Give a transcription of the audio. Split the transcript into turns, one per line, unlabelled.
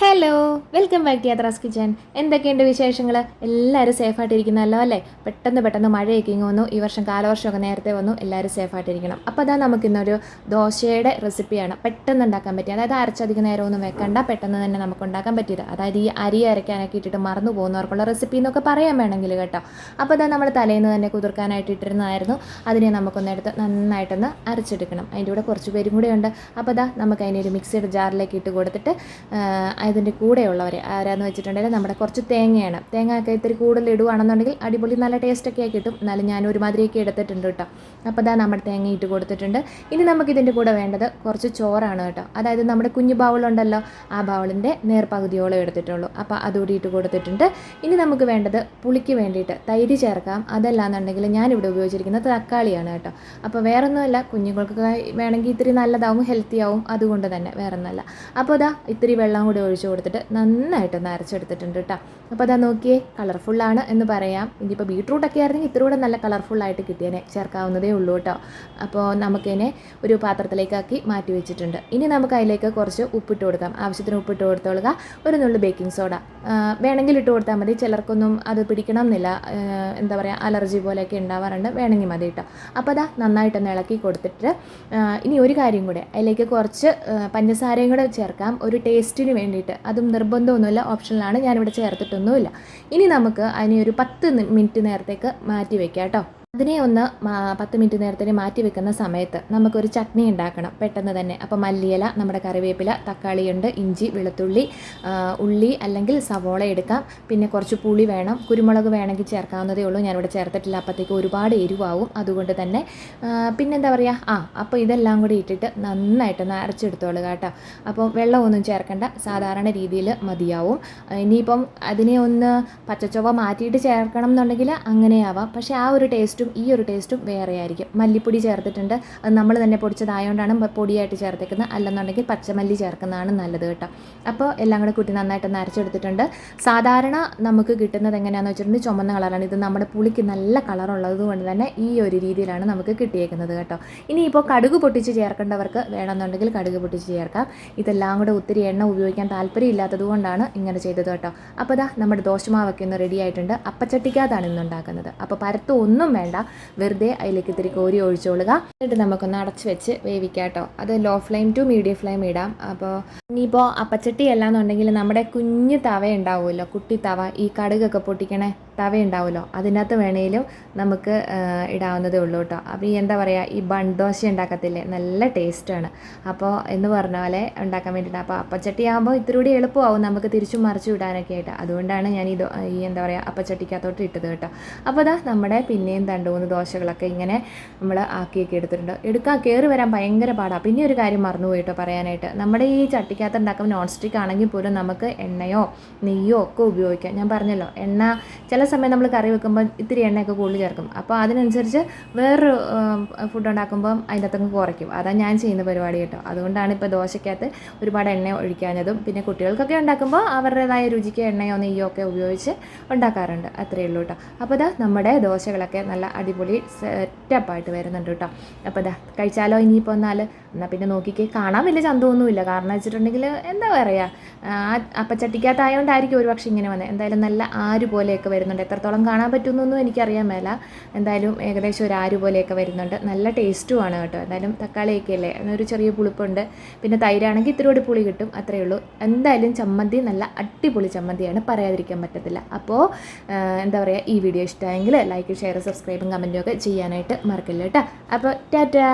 Hello welcome back to Yathra's kitchen എന്തൊക്കെയുണ്ട് വിശേഷങ്ങൾ എല്ലാവരും സേഫായിട്ടിരിക്കുന്നല്ലോ അല്ലേ? പെട്ടെന്ന് പെട്ടെന്ന് മഴയൊക്കെ ഇങ്ങ് വന്നു. ഈ വർഷം കാലവർഷമൊക്കെ നേരത്തെ വന്നു. എല്ലാവരും സേഫായിട്ടിരിക്കണം. അപ്പോൾ അതാ നമുക്കിന്നൊരു ദോശയുടെ റെസിപ്പിയാണ് പെട്ടെന്ന് ഉണ്ടാക്കാൻ പറ്റിയ അതായത് അരച്ചധികം നേരമൊന്നും വെക്കണ്ട. പെട്ടെന്ന് തന്നെ നമുക്ക് ഉണ്ടാക്കാൻ പറ്റിയത്. അതായത് ഈ അരി അരയ്ക്കാനൊക്കെ ഇട്ടിട്ട് മറന്നു പോകുന്നവർക്കുള്ള റെസിപ്പി എന്നൊക്കെ പറയാൻ വേണമെങ്കിൽ കേട്ടോ. അപ്പോൾ അതാ നമ്മൾ തലേന്ന് തന്നെ കുതിർക്കാനായിട്ട് ഇട്ടിരുന്നതായിരുന്നു. അതിനെ നമുക്കൊന്ന് എടുത്ത് നന്നായിട്ടൊന്ന് അരച്ചെടുക്കണം. അതിന്റെ കൂടെ കുറച്ച് പേരും കൂടെ ഉണ്ട്. അപ്പോൾ അതാ നമുക്ക് അതിനൊരു മിക്സിയുടെ ജാറിലേക്ക് ഇട്ട് കൊടുത്തിട്ട് അതിന്റെ കൂടെയുള്ളവർ ആരാന്ന് വെച്ചിട്ടുണ്ടെങ്കിൽ നമ്മുടെ കുറച്ച് തേങ്ങയാണ്. തേങ്ങ ഒക്കെ ഇത്തിരി കൂടുതൽ ഇടുവാണെന്നുണ്ടെങ്കിൽ അടിപൊളി നല്ല ടേസ്റ്റൊക്കെ കിട്ടും. എന്നാലും ഞാൻ ഒരുമാതിരിയൊക്കെ എടുത്തിട്ടുണ്ട് കേട്ടോ. അപ്പോൾ അതാ നമ്മുടെ തേങ്ങ ഇട്ട് കൊടുത്തിട്ടുണ്ട്. ഇനി നമുക്ക് ഇതിന്റെ കൂടെ വേണ്ടത് കുറച്ച് ചോറാണ് കേട്ടോ. അതായത് നമ്മുടെ കുഞ്ഞു ബൗളുണ്ടല്ലോ ആ ബൗളിന്റെ നേർപകുതിയോളം എടുത്തിട്ടുള്ളൂ. അപ്പോൾ അതുകൂടി ഇട്ട് കൊടുത്തിട്ടുണ്ട്. ഇനി നമുക്ക് വേണ്ടത് പുളിക്ക് വേണ്ടിയിട്ട് തൈര് ചേർക്കാം. അതല്ലാന്നുണ്ടെങ്കിൽ ഞാനിവിടെ ഉപയോഗിച്ചിരിക്കുന്നത് തക്കാളിയാണ് കേട്ടോ. അപ്പോൾ വേറൊന്നുമല്ല കുഞ്ഞുങ്ങൾക്ക് വേണമെങ്കിൽ ഇത്തിരി നല്ലതാവും ഹെൽത്തി ആവും അതുകൊണ്ട് തന്നെ വേറൊന്നല്ല അപ്പോൾ അതാ ഇത്തിരി വെള്ളം കൂടി ഒഴിച്ച് കൊടുത്തിട്ട് നന്നായിട്ടൊന്ന് അരച്ചെടുത്തിട്ടുണ്ട് കേട്ടോ അപ്പോൾ അതാ നോക്കിയേ കളർഫുള്ളാണ് എന്ന് പറയാം. ഇനിയിപ്പോൾ ബീട്രൂട്ടൊക്കെ ആയിരുന്നെങ്കിൽ ഇത്ര കൂടെ നല്ല കളർഫുള്ളായിട്ട് കിട്ടിയേനെ ചേർക്കാവുന്നതേ ഉള്ളൂ കേട്ടോ അപ്പോൾ നമുക്കിതിനെ ഒരു പാത്രത്തിലേക്കാക്കി മാറ്റി വെച്ചിട്ടുണ്ട്. ഇനി നമുക്ക് അതിലേക്ക് കുറച്ച് ഉപ്പിട്ട് കൊടുക്കാം. ആവശ്യത്തിന് ഉപ്പിട്ട് കൊടുത്തോളുക. ഒരു നുള്ളു ബേക്കിംഗ് സോഡ വേണമെങ്കിൽ ഇട്ട് കൊടുത്താൽ മതി. ചിലർക്കൊന്നും അത് പിടിക്കണം എന്നില്ല എന്താ പറയുക അലർജി പോലെയൊക്കെ ഉണ്ടാവാറുണ്ട്. വേണമെങ്കിൽ മതി കേട്ടോ അപ്പോൾ അതാ നന്നായിട്ടൊന്ന് ഇളക്കി കൊടുത്തിട്ട് ഇനി ഒരു കാര്യം കൂടെ. അതിലേക്ക് കുറച്ച് പഞ്ചസാരയും കൂടെ ചേർക്കാം. ഒരു ടേസ്റ്റിന് വേണ്ടിയിട്ട്. അതും നിർബന്ധമൊന്നുമില്ല. ഓപ്ഷനിലാണ് ഞാനിവിടെ ചേർത്തിട്ടൊന്നുമില്ല. ഇനി നമുക്ക് അതിനെ ഒരു പത്ത് മിനിറ്റ് നേരത്തേക്ക് മാറ്റി വെക്കാം കേട്ടോ. അതിനെ ഒന്ന് പത്ത് മിനിറ്റ് നേരത്തിന് മാറ്റി വെക്കുന്ന സമയത്ത് നമുക്കൊരു ചട്നി ഉണ്ടാക്കണം. പെട്ടെന്ന് തന്നെ. അപ്പോൾ മല്ലിയില നമ്മുടെ കറിവേപ്പില തക്കാളിയുണ്ട് ഇഞ്ചി വെളുത്തുള്ളി ഉള്ളി അല്ലെങ്കിൽ സവോള എടുക്കാം. പിന്നെ കുറച്ച് പുളി വേണം. കുരുമുളക് വേണമെങ്കിൽ ചേർക്കാവുന്നതേ ഉള്ളൂ. ഞാനിവിടെ ചേർത്തിട്ടില്ല. അപ്പോഴത്തേക്ക് ഒരുപാട് എരിവാകും അതുകൊണ്ട് തന്നെ പിന്നെന്താ പറയുക ആ അപ്പോൾ ഇതെല്ലാം കൂടി ഇട്ടിട്ട് നന്നായിട്ടൊന്ന് അരച്ചെടുത്തോളൂ കേട്ടോ. അപ്പോൾ വെള്ളമൊന്നും ചേർക്കേണ്ട. സാധാരണ രീതിയിൽ മതിയാവും. ഇനിയിപ്പം അതിനെ ഒന്ന് പച്ചച്ചൊവ മാറ്റിയിട്ട് ചേർക്കണം എന്നുണ്ടെങ്കിൽ അങ്ങനെയാവാം. പക്ഷേ ആ ഒരു ടേസ്റ്റും ഈ ഒരു ടേസ്റ്റും വേറെ ആയിരിക്കും മല്ലിപ്പൊടി ചേർത്തിട്ടുണ്ട്. അത് നമ്മൾ തന്നെ പൊടിച്ചതായതുകൊണ്ടാണ് പൊടിയായിട്ട് ചേർത്തേക്കുന്നത്. അല്ലെന്നുണ്ടെങ്കിൽ പച്ചമല്ലി ചേർക്കുന്നതാണ് നല്ലത് കേട്ടോ. അപ്പോൾ എല്ലാം കൂടെ കുട്ടി നന്നായിട്ട് നരച്ചെടുത്തിട്ടുണ്ട് സാധാരണ നമുക്ക് കിട്ടുന്നത് എങ്ങനെയാണെന്ന് വെച്ചിട്ടുണ്ടെങ്കിൽ ചുമന്ന കളറാണ്. ഇത് നമ്മുടെ പുളിക്ക് നല്ല കളറുള്ളത് കൊണ്ട് തന്നെ ഈ ഒരു രീതിയിലാണ് നമുക്ക് കിട്ടിയേക്കുന്നത് കേട്ടോ. ഇനിയിപ്പോൾ കടുക് പൊട്ടിച്ച് ചേർക്കേണ്ടവർക്ക് വേണമെന്നുണ്ടെങ്കിൽ കടുക് പൊട്ടിച്ച് ചേർക്കാം. ഇതെല്ലാം കൂടെ ഒത്തിരി എണ്ണ ഉപയോഗിക്കാൻ താല്പര്യമില്ലാത്തത് കൊണ്ടാണ് ഇങ്ങനെ ചെയ്തത് കേട്ടോ. അപ്പോൾ ഇതാ നമ്മുടെ ദോശമാവൊക്കെ ഒന്ന് റെഡി ആയിട്ടുണ്ട്. അപ്പച്ചട്ടിക്കകത്താണ് ഇന്നുണ്ടാക്കുന്നത് അപ്പോൾ പരത്ത് ഒന്നും വേണ്ട. വെറുതെ അതിലേക്ക് ഇത്തിരി കോരി ഒഴിച്ചോളുക. എന്നിട്ട് നമുക്കൊന്ന് അടച്ച് വെച്ച് വേവിക്കാം കേട്ടോ അത് low flame to medium flame ഇടാം. അപ്പോൾ ഇനിയിപ്പോൾ അപ്പച്ചട്ടി അല്ലാന്നുണ്ടെങ്കിൽ നമ്മുടെ കുഞ്ഞു തവ ഉണ്ടാവുമല്ലോ കുട്ടി തവ ഈ കടുകൊക്കെ പൊട്ടിക്കണേ. തവ ഉണ്ടാവുമല്ലോ. അതിനകത്ത് വേണേലും നമുക്ക് ഇടാവുന്നതേ ഉള്ളൂ കേട്ടോ. അപ്പോൾ ഈ എന്താ പറയുക ഈ ബൺദോശ ഉണ്ടാക്കത്തില്ലേ? നല്ല ടേസ്റ്റാണ് അപ്പോൾ എന്ന് പറഞ്ഞ പോലെ ഉണ്ടാക്കാൻ വേണ്ടിയിട്ട് അപ്പോൾ അപ്പച്ചട്ടി ആകുമ്പോൾ ഇത്തിരി കൂടി എളുപ്പമാവും നമുക്ക് തിരിച്ചും മറിച്ച് വിടാനൊക്കെ ആയിട്ട്. അതുകൊണ്ടാണ് ഞാൻ ഇത് ഈ എന്താ പറയുക അപ്പച്ചട്ടിക്കകത്തോട്ട് ഇട്ടത് കേട്ടോ. അപ്പോൾ അതാ നമ്മുടെ പിന്നെയും രണ്ട് മൂന്ന് ദോശകളൊക്കെ ഇങ്ങനെ നമ്മൾ ആക്കിയൊക്കെ എടുത്തിട്ടുണ്ട്. എടുക്കാൻ കയറി വരാൻ ഭയങ്കര പാടാണ് പിന്നെ ഒരു കാര്യം മറന്നുപോയി പോയിട്ടോ പറയാനായിട്ട്. നമ്മുടെ ഈ ചട്ടിക്കകത്ത് ഉണ്ടാക്കുമ്പോൾ നോൺ സ്റ്റിക്ക് ആണെങ്കിൽ പോലും നമുക്ക് എണ്ണയോ നെയ്യോ ഒക്കെ ഉപയോഗിക്കാം. ഞാൻ പറഞ്ഞല്ലോ എണ്ണ ചില സമയം നമ്മൾ കറി വെക്കുമ്പോൾ ഇത്തിരി എണ്ണയൊക്കെ കൂടുതൽ ചേർക്കും. അപ്പോൾ അതിനനുസരിച്ച് വേറൊരു ഫുഡ് ഉണ്ടാക്കുമ്പം അതിന്റെ അകത്തങ്ങ് കുറയ്ക്കും. അതാണ് ഞാൻ ചെയ്യുന്ന പരിപാടി കേട്ടോ. അതുകൊണ്ടാണ് ഇപ്പോൾ ദോശയ്ക്കകത്ത് ഒരുപാട് എണ്ണ ഒഴിക്കാഞ്ഞതും. പിന്നെ കുട്ടികൾക്കൊക്കെ ഉണ്ടാക്കുമ്പോൾ അവരുടേതായ രുചിക്ക് എണ്ണയോ നെയ്യോ ഒക്കെ ഉപയോഗിച്ച് ഉണ്ടാക്കാറുണ്ട്. അത്രയേ ഉള്ളൂ കേട്ടോ. അപ്പോൾ ഇതാ നമ്മുടെ ദോശകളൊക്കെ നല്ല അടിപൊളി സെറ്റപ്പായിട്ട് വരുന്നുണ്ട് കേട്ടോ. അപ്പോൾ ഇതാ കഴിച്ചാലോ? ഇനിയിപ്പോൾ എന്നാൽ എന്നാൽ പിന്നെ നോക്കിക്കേ കാണാൻ വലിയ ചന്തമൊന്നുമില്ല. കാരണം വെച്ചിട്ടുണ്ടെങ്കിൽ എന്താ പറയുക അപ്പച്ചട്ടിക്കകത്തായതുകൊണ്ടായിരിക്കും ഒരു പക്ഷേ ഇങ്ങനെ വന്നത് എന്തായാലും നല്ല ആര് പോലെയൊക്കെ വരുന്നുണ്ട്. എത്രത്തോളം കാണാൻ പറ്റുന്നൊന്നും എനിക്കറിയാൻ മേല. എന്തായാലും ഏകദേശം ഒരു ആര് പോലെയൊക്കെ വരുന്നുണ്ട്. നല്ല ടേസ്റ്റുമാണ് കേട്ടോ. എന്തായാലും തക്കാളിയൊക്കെ അല്ലേ? ഒരു ചെറിയ പുളിപ്പുണ്ട്. പിന്നെ തൈരാണെങ്കിൽ ഇത്തിരി പുളി കിട്ടും. അത്രയേ ഉള്ളൂ. എന്തായാലും ചമ്മന്തി നല്ല അടിപൊളി ചമ്മന്തിയാണ്. പറയാതിരിക്കാൻ പറ്റത്തില്ല. അപ്പോൾ എന്താ പറയുക ഈ വീഡിയോ ഇഷ്ടമായെങ്കിൽ ലൈക്ക് ഷെയർ സബ്സ്ക്രൈബും കമന്റും ഒക്കെ ചെയ്യാനായിട്ട് മറക്കില്ല കേട്ടോ. അപ്പോൾ ടാറ്റാ!